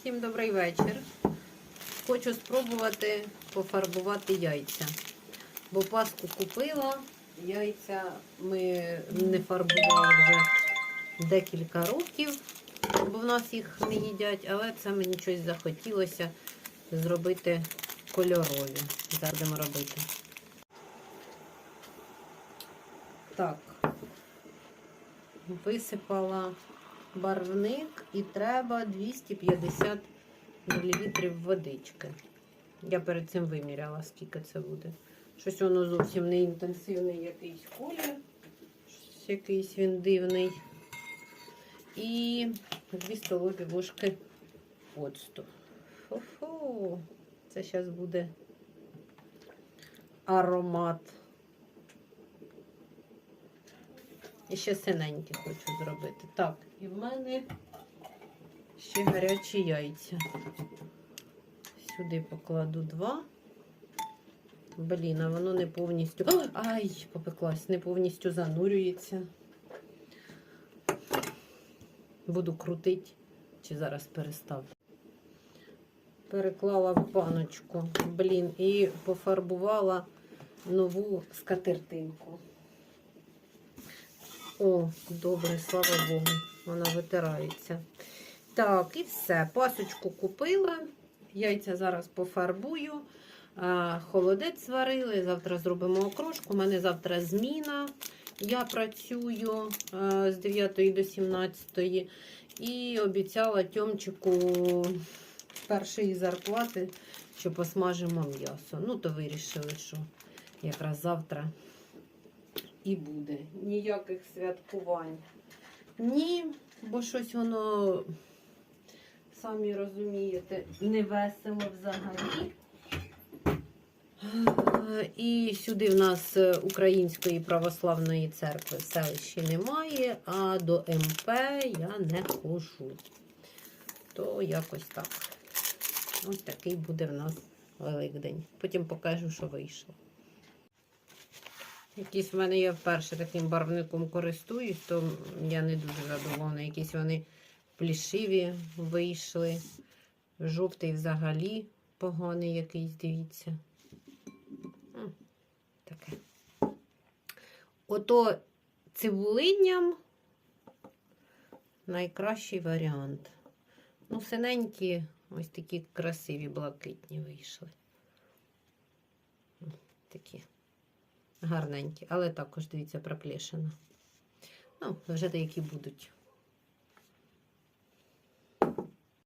Всім добрий вечір. Хочу спробувати пофарбувати яйця. Бо паску купила, яйця ми не фарбували вже декілька років, бо в нас їх не їдять, але це мені щось захотілося зробити кольорові. Будемо робити. Так, висипала барвник і треба 250 мл водички. Я перед цим виміряла, скільки це буде. Щось воно зовсім не інтенсивний якийсь колір. Щось якийсь він дивний. І 2 столові ложки оцту. Фу-фу. Це зараз буде аромат. І ще синенькі хочу зробити. Так, і в мене ще гарячі яйця. Сюди покладу два. Блін, а воно не повністю. Ай, попеклась, не повністю занурюється. Буду крутити, чи зараз переставлю. Переклала в баночку, блін, і пофарбувала нову скатертинку. О, добре, слава Богу, вона витирається. Так, і все. Пасочку купила. Яйця зараз пофарбую. Холодець сварили. Завтра зробимо окрошку. У мене завтра зміна. Я працюю з 9 до 17 і обіцяла Тьомчику першої зарплати, що посмажимо м'ясо. Ну, то вирішили, що якраз завтра і буде. Ніяких святкувань. Ні, бо щось воно, самі розумієте, не весело взагалі. Е, І сюди в нас Української православної церкви в селищі немає, а до МП я не хожу. То якось так. Ось такий буде в нас Великдень. Потім покажу, що вийшло. Якісь в мене я вперше таким барвником користуюсь, то я не дуже задоволена. Якісь вони плішиві вийшли. Жовтий взагалі поганий якийсь, дивіться. Таке. Ото цибулинням найкращий варіант. Ну, синенькі, ось такі красиві, блакитні вийшли. Такі гарненькі, але також, дивіться, проплешина. Ну, вже деякі будуть.